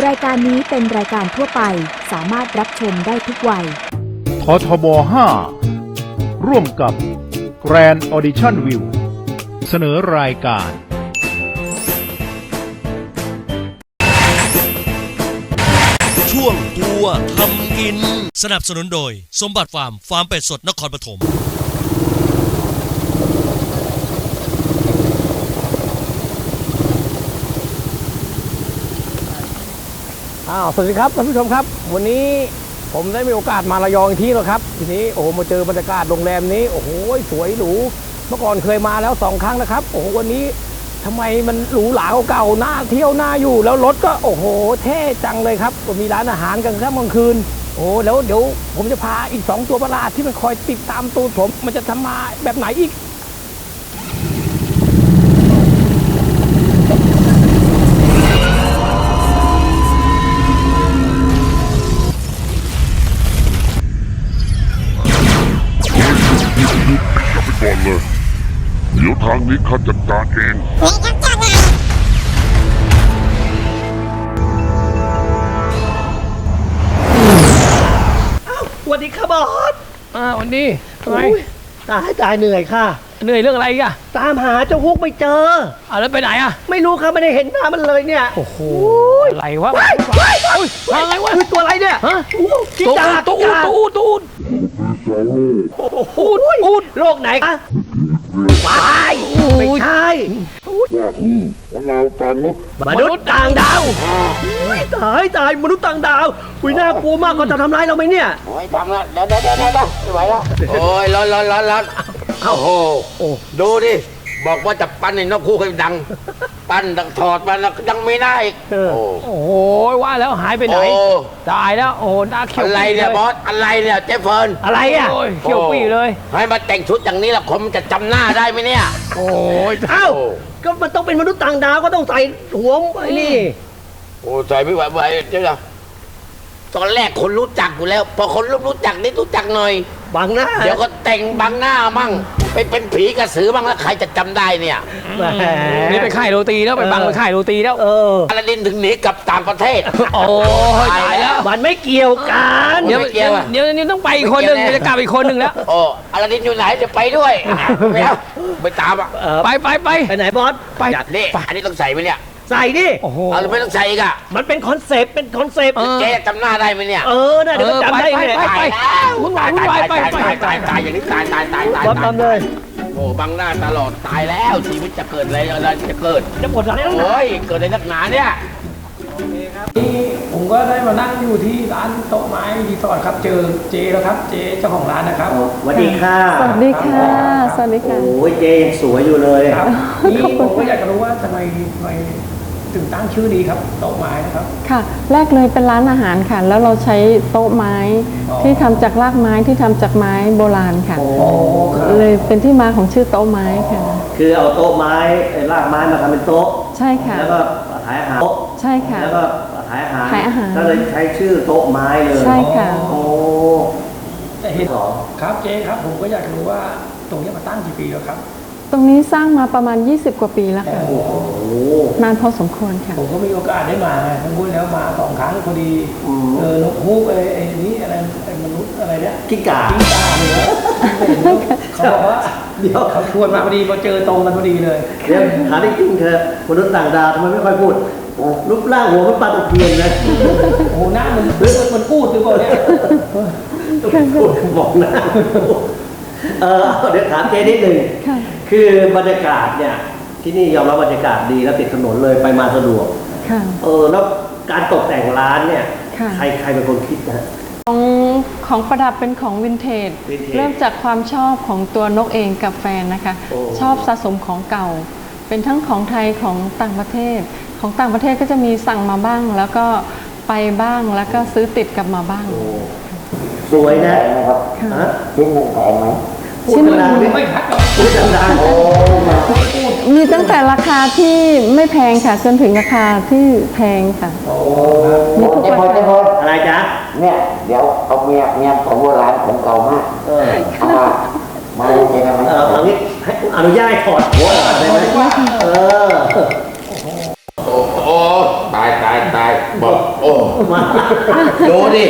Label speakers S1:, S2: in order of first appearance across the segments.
S1: รายการนี้เป็นรายการทั่วไปสามารถรับชมได้ทุกวัย
S2: ททบ 5 ร่วมกับ Grand Audition View เสนอรายการ
S3: ช่วงตัวทำกิน สนับสนุนโดย สมบัติฟาร์มฟาร์มเป็ดสดนครปฐม
S4: อ้าวสวัสดีครับท่านผู้ชมครับ วันนี้ผมได้มีโอกาสมาระยองอีกที่แล้วครับ ทีนี้โอ้โหมาเจอบรรยากาศโรงแรมนี้โอ้โหสวยหรูเมื่อก่อนเคยมาแล้วสองครั้งนะครับโอ้โหวันนี้ทำไมมันหรูหราเก่าๆน่าเที่ยวน่าอยู่ แล้วรถก็โอ้โห เท่จังเลยครับก็มีร้านอาหารกันครับกลางคืน โอ้แล้วเดี๋ยวผมจะพาอีกสองตัวประหลาดที่มันคอยติดตามตูดผม มันจะทำมาแบบไหนอีก
S5: นี้ข้าจัดการเอง
S6: สวัสดีค่ะบอส
S4: อ่าวันนี้ทำไม
S6: อุ๊ยตายตายเหนื่อยค่ะ
S4: เหนื่อยเรื่องอะไรอีกอะ
S6: ตามหาเจ้าฮุกไม่เจอ
S4: อ่าแล้วไปไหนอะ
S6: ไม่รู้ค่ะไม่ได้เห็นหน้ามันเลยเนี่ย
S4: โอ้โห
S6: ย
S4: อะไรวะ
S6: ว้ายว้ายว้าย
S4: ว้ายอะไรวะ
S6: คือตัวอะไรเนี่ย
S4: ฮะ
S6: โอ้โหจิ
S4: ตูด
S6: ตา
S4: ตูดตูดตูด
S6: โอ้โหอูดโรคไหนคะ ว้ายไม่ใช่
S5: เราตามนุษย์
S6: มนุษย์ต่างดาวอุ๊ยตายตายมนุษย์ต่างดาวอุ้ยน่ากลัวมากเขาจะทำร้ายเราไหมเนี่ย
S7: โอ้ยทำละเดี๋ยวเดี๋ยวเดี๋ยวเดี๋ยวไม่ไหวแล้วโอ้ยร้อนร้อนร้อนร้อนโอ้โหดูดิบอกว่าจะปั้นในนกคู่ให้ดัง ปั้นดังถอดมาแล้วยังไม่ได้อีก
S6: เออ
S7: โอ้
S4: โอ้โหว่าแล้วหายไปไหน
S7: โอ้
S4: ตายแล้วโอ้โหหน้าเขียว
S7: อะไรเนี่ยบอสอะไรเนี่ยเจฟเฟิร์น
S6: อะไรอะ
S4: โอ้ยเขียวปีเลย
S7: ให้มาแต่งชุดอย่างนี้แล้วคนมันจะจำหน้าได้ไหมเนี่ย
S4: โอ้ย
S6: เอ้าก็มันต้องเป็นมนุษย์ต่างดาวก็ต้องใส่หัวไอ้นี่
S7: โอ้ใส่ไม่ไหวไหวเจ้า ตอนแรกคนรู้จักอยู่แล้ว พอคนรู้รู้จักนิดรู้จักหน่อย
S6: บังหน้า
S7: เดี๋ยวก็แต่งบังหน้ามั่ง ไปเป็นผีกระสือบ้างแล้วใครจะจำได้เนี่ย
S6: แหม
S4: นี่ไปค่ายโรตีแล้วไปบังไปค่ายโรตีแล้ว
S6: เออ
S7: อลาดินถึงหนีกลับต่างประเทศ
S4: โอ้ยตายแล้ว
S6: มันไม่เกี่ยวกัน
S4: เดี๋ยว
S7: ไม่เกี่ยวอะ
S4: เดี๋ยวเดี๋ยวต้องไปอีกคนหนึ่ง
S7: ไม่เกี่ยวแน่
S4: จะกลับอีกคนหนึ่งแล้ว
S7: โอ้อลาดินอยู่ไหนจะไปด้วยไม่เอาไปตามอะ
S6: เออ
S4: ไปไปไป
S6: ไปไหนบอส
S4: ไป
S7: จัดนี่อันนี้ต้องใส่ไหมเนี่ย
S6: ใส่ดิ
S4: โอ้โห
S7: เอาหรือไม่ต้องใส่อีกอะ
S6: มันเป็นคอนเซปต์เป็นคอนเซปต์
S4: เออ
S7: เจ๊จำหน้าได้ไหมเนี่ย
S6: เออน่ะเดี๋ยวก็จำได้ไง
S4: ไปไป
S7: ตายแล้ว
S4: วุ่นวาย
S7: ตาย
S4: วุ่นวาย
S7: ตาย
S4: ไป
S7: ตาย
S4: ไป
S7: ตายตายตายอย่างนี้ตายตายตายตาย
S6: บอสทำเลย
S7: โอ้บังหน้าตลอดตายแล้วชีวิตจะเกิดอะไรอะไรจะเกิด
S6: จะปวดหลังแล้วนะ
S7: โอ้ยเกิดอะไรนักหนาเนี่ย
S4: ผมก็ได้มานั่งอยู่ที่ร้านโต๊ะไม้รีสอร์ทครับ เจอเจแล้วครับ เจเจ้าของร้านนะครับ
S6: สวัสดีค่ะ
S8: สวัสดีค่ะ สวัสดีค่ะ
S6: โอ้ยเจยังสวยอยู่เลย
S4: ครับนี่ผมก็อยากจะรู้ว่าทำไมทำไมถึงตั้งชื่อนี้ครับโต๊ะไม้นะครับ
S8: ค่ะ แรกเลยเป็นร้านอาหารค่ะ แล้วเราใช้โต๊ะไม้
S4: อ๋อ
S8: ที่ทำจากรากไม้ที่ทำจากไม้โบราณค่ะ
S4: โอ้ครับ
S8: เลยเป็นที่มาของชื่อโต๊ะไม้ค่ะ
S6: คือเอาโต๊ะไม้ไอ้รากไม้มาทำเป็นโต๊ะ
S8: ใช่ค่ะ
S6: แล้วก็ขายอาหารโต๊ะ
S8: ใช่ค่ะ
S6: แล้วก็ขายอาหาร
S8: ขายอาหาร
S6: ก็เลยใช้ชื่อโต๊ะไม้เลย
S8: ใช่ค่ะ
S6: โอ้
S4: แต่เห็น
S6: สอง
S4: ครับเจครับผมก็อยากรู้ว่าตรงนี้มาตั้งกี่ปีแล้วครับ
S8: ตรงนี้สร้างมาประมาณ 20 กว่าปีแล้วค่ะ
S6: โอ้โห
S8: นานพอสมควรค่ะ
S4: ผมก็มีโอกาสได้มาไงผมพูดแล้วมาสองครั้งพอดี
S6: อืม
S4: เออนกฮูกไอ้ไอ้นี่อะไรไอ้มนุษย์อะไรเนี่ย
S6: กิ้งก่า
S4: กิ้งก่าเนี่ยเขาบอกว่า
S6: เดี๋ยว
S4: เขาชวนมาพอดีมาเจอตรงกันพอดีเลย
S6: เดี๋ยวถามได้จริงเธอะมนุษย์ต่างดาวทำไมไม่ค่อยพูด รูปร่างหัวมันปลาตะเพียนนะ
S4: โอ้โหหน้ามันมันพูดหรือเปล่าเนี่ย
S6: พูดบอกหนะเออเอาเดี๋ยวถามเจนิดหนึ่ง
S8: ค่ะ
S6: คือบรรยากาศเนี่ย ที่นี่ยอมรับบรรยากาศดีแล้วติดถนนเลยไปมาสะดวก
S8: ค่ะ
S6: เออแล้วการตกแต่งร้านเนี่ย
S8: ค่ะ
S6: ใครใครเป็นคนคิดนะฮะ
S8: ของของประดับเป็นของวินเทจ
S6: วินเทจ
S8: เริ่มจากความชอบของตัวนกเองกับแฟนนะคะ
S6: โอ้
S8: ชอบสะสมของเก่า เป็นทั้งของไทยของต่างประเทศ ของต่างประเทศก็จะมีสั่งมาบ้าง แล้วก็ไปบ้างแล้วก็ซื้อติดกลับมาบ้าง
S6: สวยนะ
S7: นะครับ
S8: ค่ะ
S6: ฮะ
S7: ชิ้นหนึ่งแพงไหม
S6: พูดดังๆดิ
S4: ไม่คัดหรอก
S6: พูดดังๆ
S8: มีตั้งแต่ราคาที่ไม่แพงค่ะจนถึงราคาที่แพงค่ะมีทุก
S7: เจ๊พ
S8: รา
S7: อเจ๊
S8: คา
S7: พอ
S6: อะไรจ๊ะ
S7: เนี่ย เดี๋ยวเอาเมียเมียของโบราณของเก่ามาก
S6: เออ
S7: เอามา มาเลยเจ๊นะมัน
S6: เออเอางี้ให้อนุญาตให้ถอดหัวออกได้ไหมเออ
S7: โอ้โหตายตายตายบอกมาดูดิ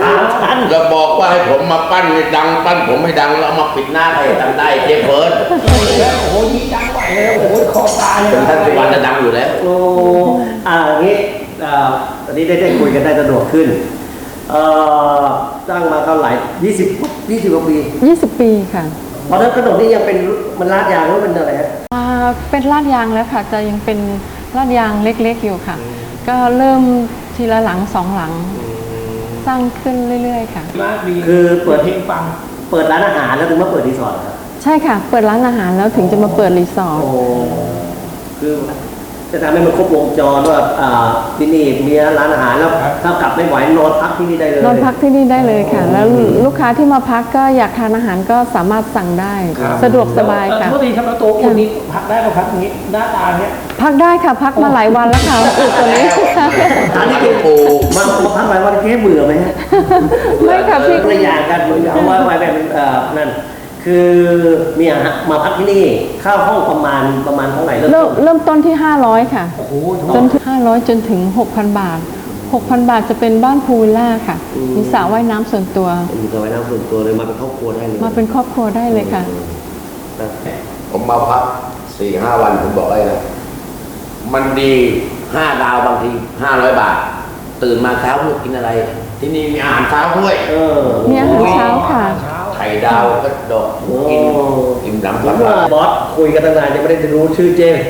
S7: สามชั้นก็บอกว่าให้ผมมาปั้นให้ดังปั้นผมให้ดังแล้วเอามาปิดหน้าให้ทำได้เจ๊เฟิร์ส
S4: โอ้โหยิ่งดังไหวเลยโอ้โหคอตายเลย
S7: เป็นท่านสุวรรณจะดังอยู่แล้ว
S6: โอ้อ่าอย่างนี้อ่าตอนนี้ได้ได้คุยกันได้สะดวกขึ้น เอ่อตั้งมาเท่าไหร่ยี่สิบยี่สิบกว่าปี
S8: 20 ปีค่ะ
S6: ตอนนั้นขนมนี่ยังเป็นมันลาดยางหรือว่าเป็นอะไรฮะ
S8: อ่าเป็นลาดยางแล้วค่ะจะยังเป็นลาดยางเล็กๆอยู่ค่ะ ก็เริ่มทีละหลังสองหลังสร้างขึ้นเรื่อยๆค่ะ
S4: มากดี
S6: คือเปิด
S4: เพลงฟัง
S6: เปิดร้านอาหารแล้วถึงมาเปิดรีสอร์ทเหรอครับ
S8: ใช่ค่ะ เปิดร้านอาหารแล้วถึงจะมาเปิดรีสอร์ท
S6: โอ้คือ จะทำให้มันครบวงจรว่าอ่าที่นี่มีร้านอาหารแล้วถ้ากลับไม่ไหวนอนพักที่นี่ได้เลย
S8: นอนพักที่นี่ได้เลยค่ะ แล้วลูกค้าที่มาพักก็อยากทานอาหารก็สามารถสั่งได้ สะดวกสบายค่ะ
S4: เออโทษทีครับแล้วตัวอุ่นนี้พักได้ป่ะครับอย่างนี้หน้าตาเนี้ย
S8: พักได้ค่ะพักมาหลายวันแล้วค่ะอุดตัวนี้
S6: อันนี้คือมามาพักหลายวันแค่เบื่อไหมฮะ
S8: ไม่ค่ะพี่
S6: ตัวอย่างกันเพราะว่าไว้แบบเอ่อนั่น คือมีอาหารมาพักที่นี่เข้าห้องประมาณประมาณเท่าไหร่เริ่ม
S8: เริ่ม
S6: ต้น
S8: เริ่มต้นที่ 500 ค่ะ
S4: โอ้โห
S8: จนถึง500 จนถึง 6,000 บาท 6,000 บาทจะเป็นบ้านพูลวิลล่าค่ะ มีสระว่ายน้ำส่วนตัว
S6: มีสระว่ายน้ำส่วนตัวเลยมาเป็นครอบครัวได้เลย
S8: มาเป็นครอบครัวได้เลยค่ะ
S6: นะ
S7: ผมมาพักสี่ห้าวันผมบอกเลยนะ มันดีห้าดาวบางทีห้าร้อยบาท ตื่นมาเช้ามืดกินอะไร ที่นี่มีอาหารเช้าด้วย
S6: เออ
S8: มีอาหารเช้าค่ะ
S7: ไข่ดาวก็ดอกกินกินน้ำ
S6: ผม
S7: สำ
S6: ว่า
S7: ลัก
S6: บอสคุยกันตั้งนานยังไม่ได้รู้ชื่อเจมส์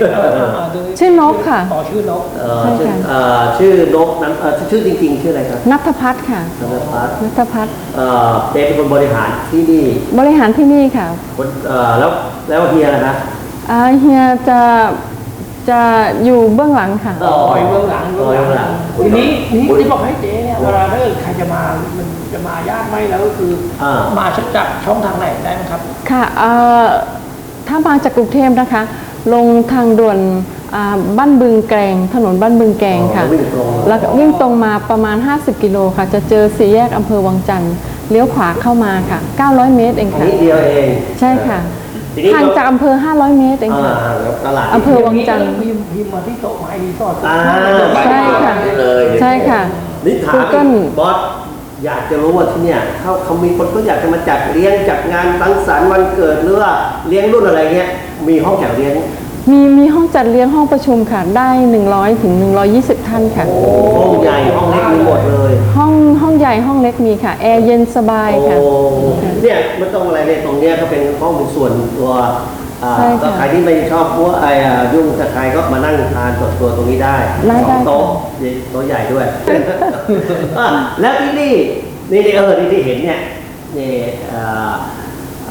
S8: ชื่อนกค่ะ
S4: ต่อชื่อนก
S6: เอ่อ
S8: ใช่
S6: ชื่อ
S8: ค่ะ
S6: เอ่อชื่อนกนั้นเอ่อชื่อจริงๆ ชื่ออะไรครับ
S8: นัทพัฒน์ค่ะ
S6: ธนพัฒน์
S8: นัทพัฒน์
S6: เอ่อเจมส์เป็นคนบริหารที่นี่
S8: บริหารที่นี่ค่ะ
S6: คนเอ่อแล้วแล้วเฮียนะ
S8: อ่าเฮียจะ จะอยู่เบื้องหลังค่ะ
S6: อ๋อ
S4: ปล่อยเบื้องหลังเบื้องหลังทีนี้นี่ที่บอกให้เจ๊เนี่ยเวลาถ้าเกิดใครจะมามันจะมายากไหมแล้วก็คืออามาจากช่องทางไหนได้ไหมครับ
S8: ค่ะเอ่อถ้ามาจากกรุงเทพนะคะ ลงทางด่วนอ่าบ้านบึงแกงถนนบ้านบึงแกงค่ะ
S6: วิ่งตรง
S8: แล้วก็วิ่งตรงมาประมาณ 50 กิโลค่ะ จะเจอสี่แยกอำเภอวังจันทร์เลี้ยวขวาเข้ามาค่ะ 900 เมตรเองค่ะ
S6: นิดเดียวเอง
S8: ใช่ค่ะ
S6: ทีนี้
S8: ห่างจากอำเภอ 500 เมตรเอง
S6: อ่า
S8: ค่ะ
S6: แล้วตลาด
S8: อำเภอวังจันทร์
S4: พิมพ์พิมพ์มาที่โต๊ะไม้รีสอร์ท
S6: อ่า
S8: ใช่ค่ะ
S7: เลย
S8: ใช่ค่ะ
S6: นี่ถาม
S8: Google
S6: บอสอยากจะรู้ว่าที่เนี่ยเขาเขามีคนก็อยากจะมาจัดเลี้ยงจัดงานสังสรรค์วันเกิดหรือว่าเลี้ยงรุ่นอะไรเงี้ยมีห้องแถวเลี้ยง
S8: มีมีห้องจัดเลี้ยงห้องประชุมค่ะ ได้ 100ถึง120 ท่านค่ะ
S6: ห้องใหญ่ห้องเล็กมีหมดเลย
S8: ห้องห้องใหญ่ห้องเล็กมีค่ะ แอร์เย็นสบายค่ะ
S6: โอ้เนี่ยไม่ต้องอะไรเลยตรงเนี้ยก็เป็นห้องส่วนตัวอ่า
S8: ใช่ค่ะ
S6: ก็ใครที่ไม่ชอบพวกไอ้อ่ายุ่งกับใครก็มานั่งทานส่วนตัวตรงนี้ได้
S8: ได้
S6: สอง
S8: ได้
S6: โต๊ะโต๊ะใหญ่ด้วย อะแล้วที่นี่นี่นี่เออนี่ที่เห็นเนี่ยนี่เอ่อ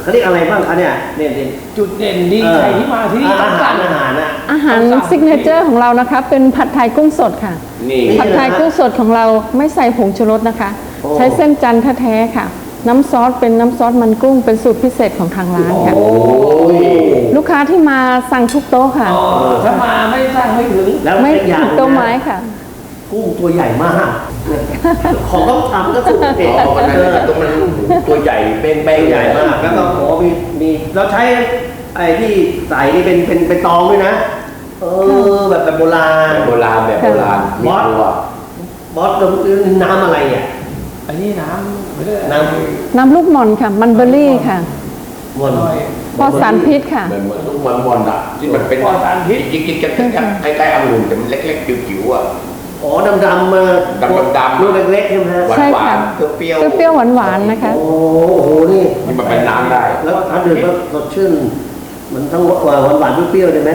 S6: เขาเรียกอะไรบ้างคะเนี่ยเนี่ยเนี่ย
S4: จุดเด่นดีใครที่มาที่นี่ต้
S6: อา
S4: อง
S6: หา
S4: การร
S6: อาหารนะ
S8: อาหารซิกเนเจอร์ของเรานะคะ เป็นผัดไทยกุ้งสดค่ะ
S7: นี่
S8: ผัดไทยกุ้งสดของเราไม่ใส่ผงชูรสนะคะ
S6: โอ้
S8: ใช้เส้นจันทร์แท้ๆค่ะ น้ำซอสเป็นน้ำซอสมันกุ้งเป็นสูตรพิเศษของทางร้านค่ะ
S6: โอ้ย
S8: ลูกค้าที่มาสั่งทุกโต๊ะค่ะ
S4: อ๋อถ้ามาไม่สร้างไม่ถึง
S6: แล้ว
S8: ไม่
S6: เป็นอย่าง
S8: ถึง
S6: หนึ่ง
S8: โต๊ะไม้
S6: นะ
S8: ค่ะ
S6: กุ้งตัวใหญ่มาก ของต้องทำก็สุดเด็ด
S7: อ๋อวันนั้นเนี่ยตัวมันตัวใหญ่เป้ง
S6: ให
S7: ๆ
S6: ญ่มากแล้วก็โอ้มีมีเราใช้ไอ้ที่ใส่นี่เป็นเป็นเป็นตองด้วยนะ เออแบบแบบโบราณ
S7: แบบโบราณแบบโบราณมีตัว
S6: บอสเราน้ำอะไรอะ
S4: อันนี้น้ำไม่ได้
S6: น้
S8: น้ำลูกหม่อนค่ะ มันเบอร์รี่ค่ะำ
S6: วน
S8: ปลอดสารพิษค่ะ
S7: เหมือนเหมือนลูกมันบอลอะที่มันเป็น
S4: ปลอดสารพิษ
S7: ยิงๆกันๆคล้ายๆองุ่นแต่มันเล็กๆจิ๋วๆอะ
S6: อ๋อดำดำๆมา
S7: ดำๆดำๆ
S6: ลูกเล็กๆใช่ไหมฮะ
S7: หวาน
S8: ใช่
S7: หวา
S8: ค่ะ
S7: นๆเปรี้ยวๆ
S8: เปรี้ยวๆหวานๆนะคะ
S6: โอ้โหนี่
S7: นี่มันเป็นน้ำได้
S6: แล้วถ้าดื่มก็สดชื่น มันทั้งหวานหวานๆเปรี้ยวๆใช่ไหม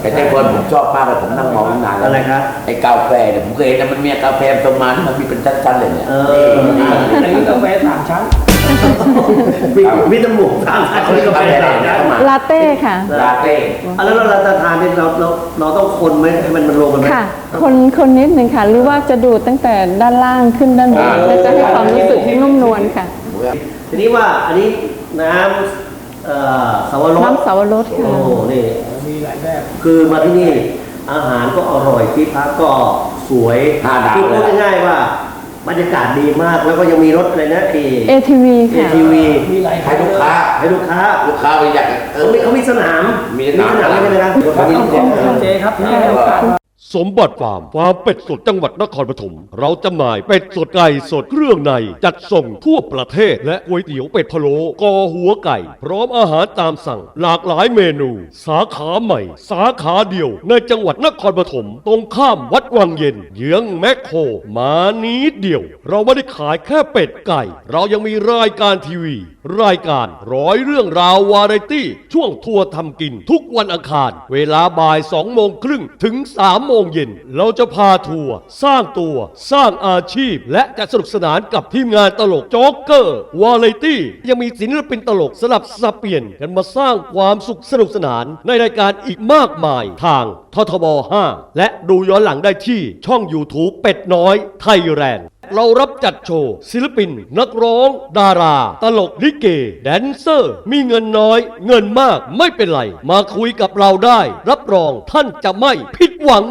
S7: แต่เจ้าคนผมชอบมากเลยผมนั่งมองนานแล้ว
S6: อะไรครับ
S7: ไอ้กาแฟเนี่ยผมเคยเห็นนะมันมีกาแฟประมาณที่มันมีเป็นชั้นๆเลยเนี่ย
S6: เออ
S7: นี่
S4: อันนี้
S6: มีมีตะหมูตามทาง
S7: เขา
S6: เขา
S7: เรี
S6: เรี
S7: ย
S6: ย
S7: ก
S6: ก
S7: กา
S6: ว่า
S7: แฟ
S6: เป็น
S7: อะไร
S6: สาม
S7: เนี่ย
S6: ชั้น
S7: เข้ามา
S8: ลาเต้ค่ะ
S7: ลาเต้
S6: อะแล้วเราจะทานเนี่ยเราเราเราต้องคนไหมให้มันมันรวมกันไหม
S8: ค่ะ คนคนนิดหนึ่งค่ะ หรือว่าจะดูดตั้งแต่ด้านล่างขึ้นด้านบนแล้วจะให้ความรู้สึกนุ่มนวลค่ะ
S6: ทีนี้ว่าอันนี้น้ำเอ่อสาวรส
S8: น้ำสาวรส
S6: โอ้
S8: ค่ะ
S6: โหนี่
S4: มีหลายแบบ
S6: คือมาที่นี่อาหารก็อร่อยที่พักก็สวย
S7: ห้าดาว
S6: คือ
S7: เล
S6: พูด
S7: ย
S6: ง่ายๆว่า บรรยากาศดีมากแล้วก็ยังมีรถอะไรนะเอ
S8: ATV
S6: เอ
S8: ค่ะ
S6: ทีวี
S4: มีหลาย
S7: ให้ลูกค้า
S6: ให้ลูกค้า
S7: ลูกค้าไปอยากเอ
S6: เขา
S7: อ
S6: มีเขามีสนาม
S7: มีสนาม
S6: ใช่ไหมครับ
S4: ครับต้องขอบคุณเจครับที่ให้โอกาส
S9: สมบัติฟาร์มฟาร์มเป็ดสดจังหวัดนครปฐมเราจำหน่ายเป็ดสดไก่สดเครื่องใน จัดส่งทั่วประเทศ และก๋วยเตี๋ยวเป็ดพะโล้กอหัวไก่ พร้อมอาหารตามสั่ง หลากหลายเมนู สาขาใหม่ สาขาเดียว ในจังหวัดนครปฐมตรงข้ามวัดวังเย็น เยื้องแมคโครมานี้เดียว เราไม่ได้ขายแค่เป็ดไก่ เรายังมีรายการทีวี รายการร้อยเรื่องราววาไรตี้ ช่วงทัวร์ทำกินทุกวันอังคาร เวลาบ่าย2โมงครึ่งถึง3โมงเย็น เราจะพาทัวร์สร้างตัว สร้างอาชีพ และจะสนุกสนานกับทีมงานตลกโจ๊กเกอร์ วาไรตี้ ยังมีศิลปินตลกสลับสับเปลี่ยนกันมาสร้างความสุขสนุกสนานในรายการอีกมากมายทางททบ 5 และดูย้อนหลังได้ที่ช่อง YouTube เป็ดน้อยไทยแลนด์ เรารับจัดโชว์ ศิลปิน นักร้อง ดารา ตลกลิเก แดนเซอร์ มีเงินน้อย เงินมากไม่เป็นไร มาคุยกับเราได้ รับรองท่านจะไม่ผิดหวัง